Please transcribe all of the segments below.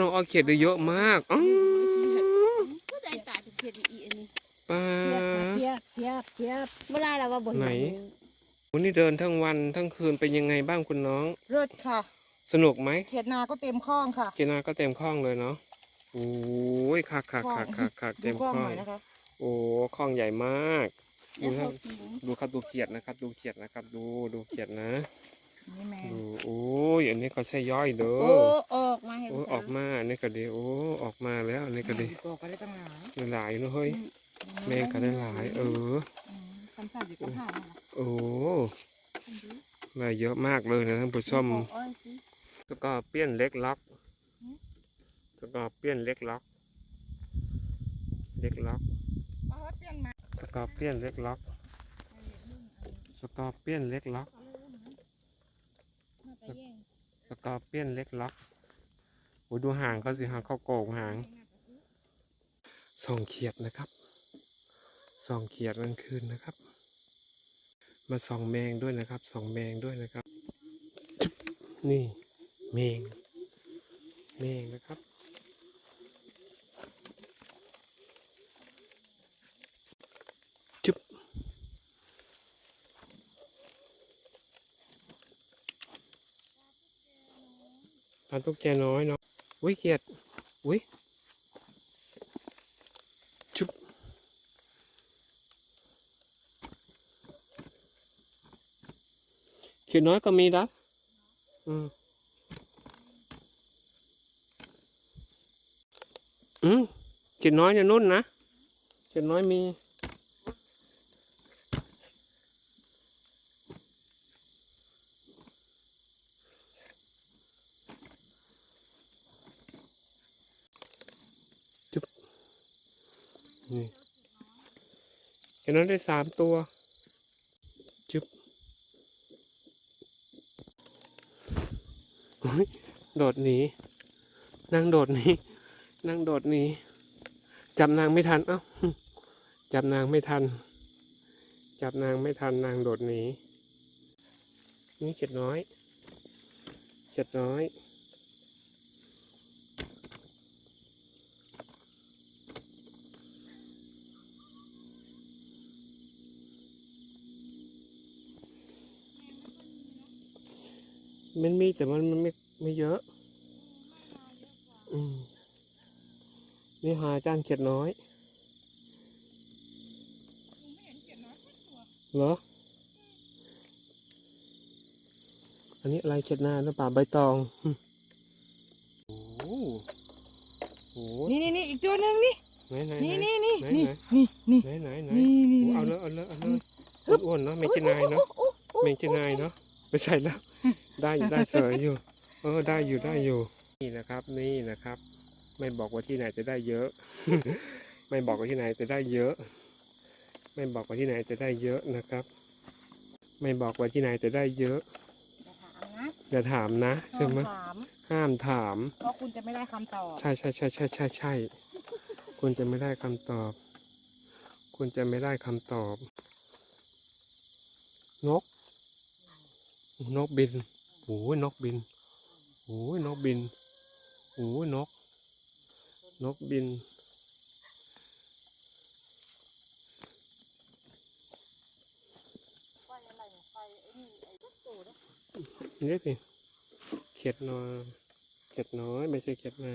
น้องออยเขียดได้เยอะมากอ๋อผู้ใดตายถึงเขียดอีอันนี้ปลาเทียบเทียบเทียบเมื่อไรเราว่าบ่เห็นไหนวันนี้เดินทั้งวันทั้งคืนเป็นยังไงบ้างคุณน้องเลิศค่ะ สนุกไหมเขียดนาก็เต็มคลองค่ะเจนาก็เต็มคล้องเลยเนาะโอ้ยคักคักคักคักคักดูเต็มคลองคล้อหงน่อยนะคะโอ้คล้องใหญ่มากแล้วเขากินดูครับดูเขียดนะครับ ดูเขียดนะครับ ดูดูเขียดนะ นี่แมงดูโอ้ยอันนี้ก็ใช่ย่อยเด้อโอ้ออกมาให้โอ้ยออกมาอันนี้ก็ดีโอ้ออกมาแล้วอันนี้ก็ดีบอกก็ได้ตั้งหลายหลายเนอะเฮ้ยแมงก็ได้หลาย เออคำสั่งอยู่กับผ่านโอ้ได้เยอะมากเลยนะท่านผู้ชมบอกอ้อยสิสกอร์เปี้ยนเล็กล็อกสกอร์เปี้ยนเล็กล็อก เล็กล็อกเพราะว่าเปลี่ยนมาสกอร์เปียนเล็กล็อกสกอร์เปียนเล็กล็อก สกอร์เปียนเล็กล็อกโอ้ดูหางเขาสิหางเขาโกงหางส่องเขียดนะครับส่องเขียดกลางคืนนะครับ มาส่องแมงด้วยนะครับส่องแมงด้วยนะครับจุ๊บนี่แมงแมงนะครับ ปลาตุ๊กแกน้อยเนาะอุ้ยเขียดอุ้ยจุ๊บเขียดน้อยก็มีนะอืมอืมเขียดน้อยเนี่ยนุ่นนะเขียดน้อยมี นี่แค่นั้นได้สามตัวจึ๊บโดดหนีนางโดดหนีนางโดดหนีจับนางไม่ทัน เอ้า จับนางไม่ทัน จับนางไม่ทันนางโดดหนีนี่เข็ดน้อยเข็ดน้อย มันมีแต่มันมันไม่ไม่เยอะ อืมนี่หาจานเขียดน้อย เหรอ อันนี้อะไรเขียดนาหรือเปล่าใบตองอืมโอ้โหโอ้โหนี่นี่นี่อีกตัวหนึ่งนี่ ไหนไหนนี่ไหนนี่นี่ไหนนี่ไหนนี่ ไหนไหนไหนนี่นี่ โอ้เอาเลยเอาเลยเอาเลยอ้วนๆเนาะเมจินายเนาะเมจินายเนาะไม่ใช่แล้ว ได้อยู่ได้เสยอยู่ เออได้อยู่ได้อยู่ นี่นะครับ นี่นะครับ ไม่บอกว่าที่ไหนจะได้เยอะ ไม่บอกว่าที่ไหนจะได้เยอะ ไม่บอกว่าที่ไหนจะได้เยอะนะครับ ไม่บอกว่าที่ไหนจะได้เยอะอย่าถามนะอย่าถามนะใช่ไหมถามห้ามถามเพราะคุณจะไม่ได้คำตอบใช่ใช่ใช่ใช่ใช่ใช่คุณจะไม่ได้คำตอบ คุณจะไม่ได้คำตอบ นก นกบิน โอ้ยนกบินโอ้ยนกบินโอ้ยนก นกบิน นี่สิเขียดน้อยเขียดน้อยไม่ใช่เขียดนา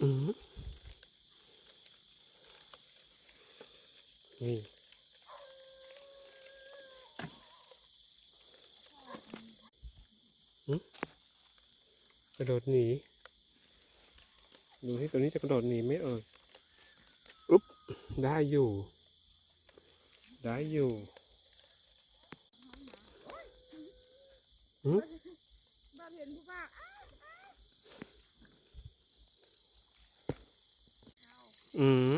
อืมนี่ กระโดดหนี ดูที่ตัวนี้จะกระโดดหนีไหมเอ่ยอุ๊บ ได้อยู่ ได้อยู่บ้านเห็นผู้ว่าอืม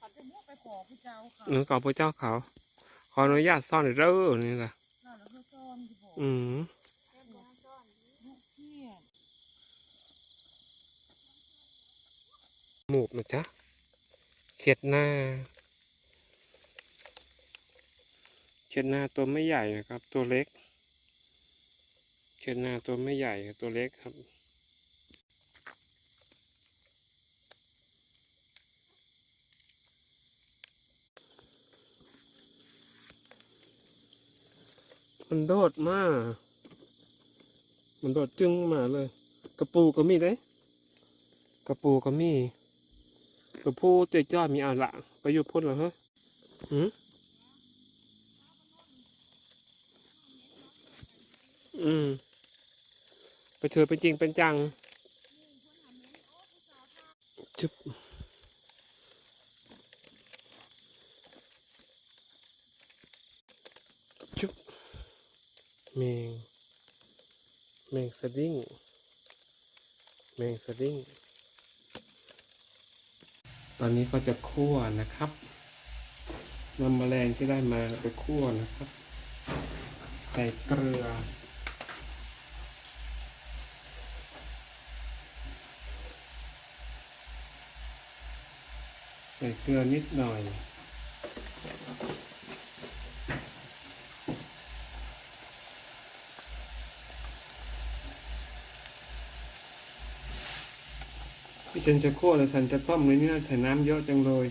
ขันจะมุ่งไปขอผู้เจ้าค่ะหนูขอพระเจ้าเขา ขออนุญาตซ่อนเด้อนี่ล่ะน่าแล้วก็ซ่อนที่บออืม ลูกเพี้ยน หมูบนะจ๊ะเขียดหน้า เขียดหน้าตัวไม่ใหญ่นะครับ ตัวเล็ก เขียนนาตัวไม่ใหญ่ตัวเล็กครับมันโดดมาก มันโดดจึงมาเลย กระปูก็มีเด้ กระปูก็มี กระปูเจ๊จ้อยมีอาละไปอยู่พ่นเหรอฮะหืมอืม ไปเถอะเป็นจริงเป็นจังจุบจุบแมงแมงสดิ้งแมงสดิ้ง ตอนนี้ก็จะคั่วนะครับนำแมลงที่ได้มาไปคั่วนะครับ ใส่เกลือ ใส่เกลือนิดหน่อย ฉันจะคั่วแล้วฉันจะต้มเลยเนี่ยใส่น้ำเยอะจังเลย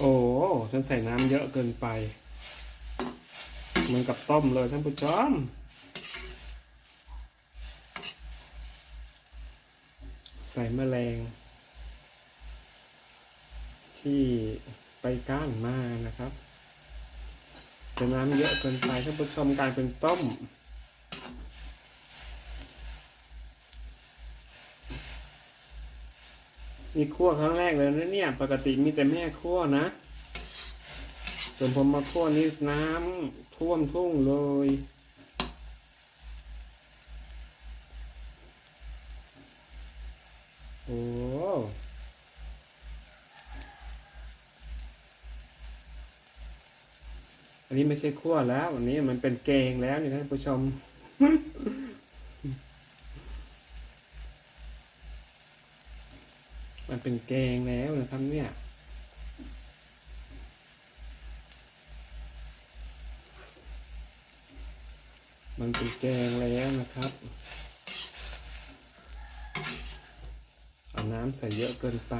โอ้ฉันใส่น้ำเยอะเกินไป เหมือนกับต้มเลยท่านผู้ชม ใส่แมลง ที่ไปก้านมานะครับใส่น้ำเยอะเกินไปท่านผู้ชมกลายเป็นต้ม นี่คั่วครั้งแรกเลยนะเนี่ย ปกติมีแต่แม่คั่วนะส่วนผมมาคั่วนี่น้ำท่วมทุ่งเลย โอ้อันนี้ไม่ใช่คั่วแล้ว อันนี้มันเป็นแกงแล้วนี่ท่านผู้ชม มันเป็นแกงแล้วนะครับเนี่ยมันเป็นแกงแล้วนะครับ เอา น้ำใส่เยอะเกินไป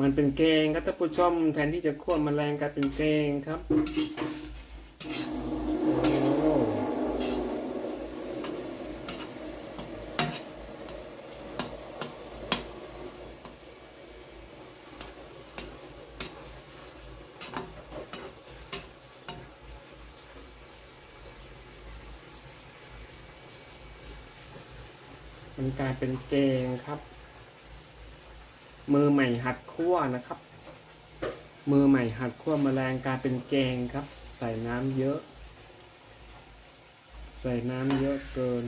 มันเป็นแกงครับท่านผู้ชมแทนที่จะคั่วมแมลงกลายเป็นแกงครับ โอ้ มันกลายเป็นแกงครับ มือใหม่หัดคั่วนะครับ มือใหม่หัดคั่วแมลงกลายเป็นแกงครับ ใส่น้ำเยอะ ใส่น้ำเยอะเกิน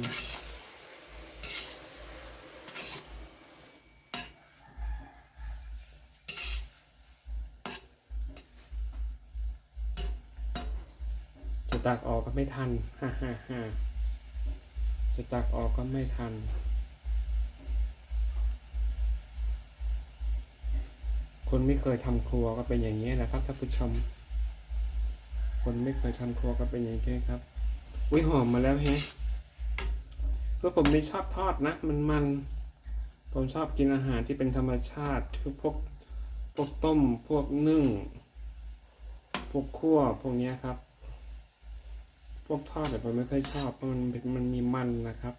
จะตักออกก็ไม่ทัน ฮ่าฮ่าฮ่าจะตักออกก็ไม่ทัน คนไม่เคยทำครัวก็เป็นอย่างนี้นะครับท่านผู้ชม คนไม่เคยทำครัวก็เป็นอย่างนี้ครับ อุ้ยหอมมาแล้วแฮะเพื่อผมนี่ชอบทอดนะ มันมัน ผมชอบกินอาหารที่เป็นธรรมชาติคือพวกพวกต้มพวกนึ่ง พวกคั่วพวกเนี้ยครับ พวกทอดแต่ผมไม่ค่อยชอบเพราะมันมันมีมันนะครับ